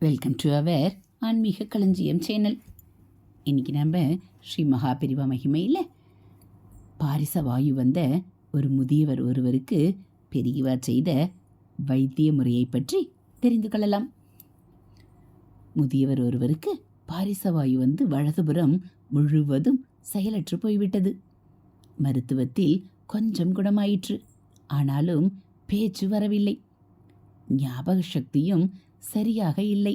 Welcome to our ஆன்மீக களஞ்சியம் channel இன்னைக்கு நம்ம ஸ்ரீ மகாபிரிவா மகிமையில் பாரிச வாயு வந்த ஒரு முதியவர் ஒருவருக்கு பெரியவா செய்த வைத்திய முறையை பற்றி தெரிந்து கொள்ளலாம். முதியவர் ஒருவருக்கு பாரிச வாயு வந்து வலதுபுறம் முழுவதும் செயலற்று போய்விட்டது. மருத்துவத்தில் கொஞ்சம் குணமாயிற்று. ஆனாலும் பேச்சு வரவில்லை. ஞாபக சக்தியும் சரியாக இல்லை.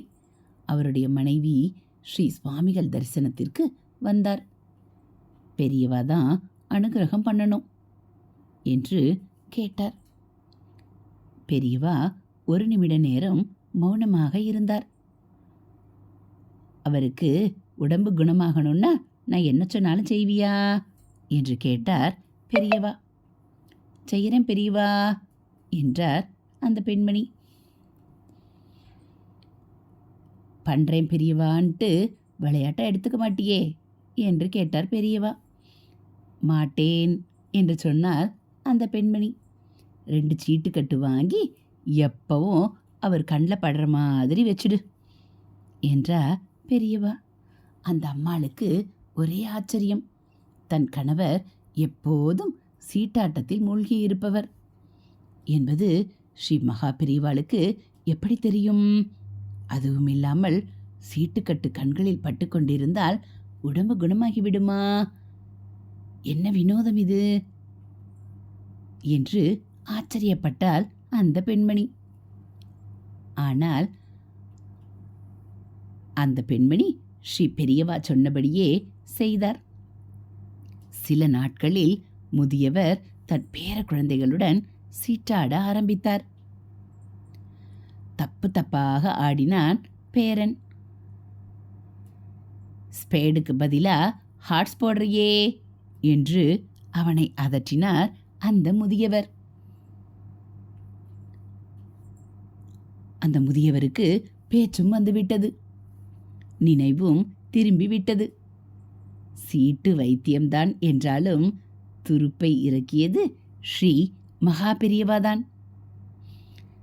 அவருடைய மனைவி ஸ்ரீ சுவாமிகள் தரிசனத்திற்கு வந்தார். பெரியவா தான் அனுகிரகம் பண்ணணும் என்று கேட்டார். பெரியவா ஒரு நிமிட நேரம் மௌனமாக இருந்தார். அவருக்கு உடம்பு குணமாகணும்னா நான் என்ன சொன்னாலும் செய்வியா? என்று கேட்டார் பெரியவா. செய்கிறேன் பெரியவா என்றார் அந்த பெண்மணி. பண்ணுறேன் பெரியவான்ட்டு விளையாட்டை எடுத்துக்க மாட்டியே? என்று கேட்டார் பெரியவா. மாட்டேன் என்று சொன்னார் அந்த பெண்மணி. ரெண்டு சீட்டு கட்டு வாங்கி எப்பவும் அவர் கண்ணில் படுற மாதிரி வச்சுடு என்றா பெரியவா. அந்த அம்மாளுக்கு ஒரே ஆச்சரியம். தன் கணவர் எப்போதும் சீட்டாட்டத்தில் மூழ்கி இருப்பவர். என்பது ஸ்ரீ மகா பெரியவாளுக்கு எப்படி தெரியும்? அதுவும் இல்லாமல் சீட்டுக்கட்டு கண்களில் பட்டுக்கொண்டிருந்தால் உடம்பு குணமாகிவிடுமா என்ன வினோதம் இது? என்று ஆச்சரியப்பட்டால் அந்த பெண்மணி. ஆனால் அந்த பெண்மணி ஸ்ரீ பெரியவா சொன்னபடியே செய்தார். சில நாட்களில் முதியவர் தன் பேர குழந்தைகளுடன் சீட்டாட ஆரம்பித்தார். தப்பு தப்பாக ஆடினான் பேரன். ஸ்பேடுக்கு பதிலா ஹார்ட்ஸ் போடுறியே என்று அவனை அதற்றினார் அந்த முதியவர். அந்த முதியவருக்கு பேச்சும் வந்துவிட்டது. நினைவும் திரும்பி விட்டது சீட்டு வைத்தியம்தான் என்றாலும் துருப்பை இறக்கியது ஸ்ரீ மகாபெரியவாதான்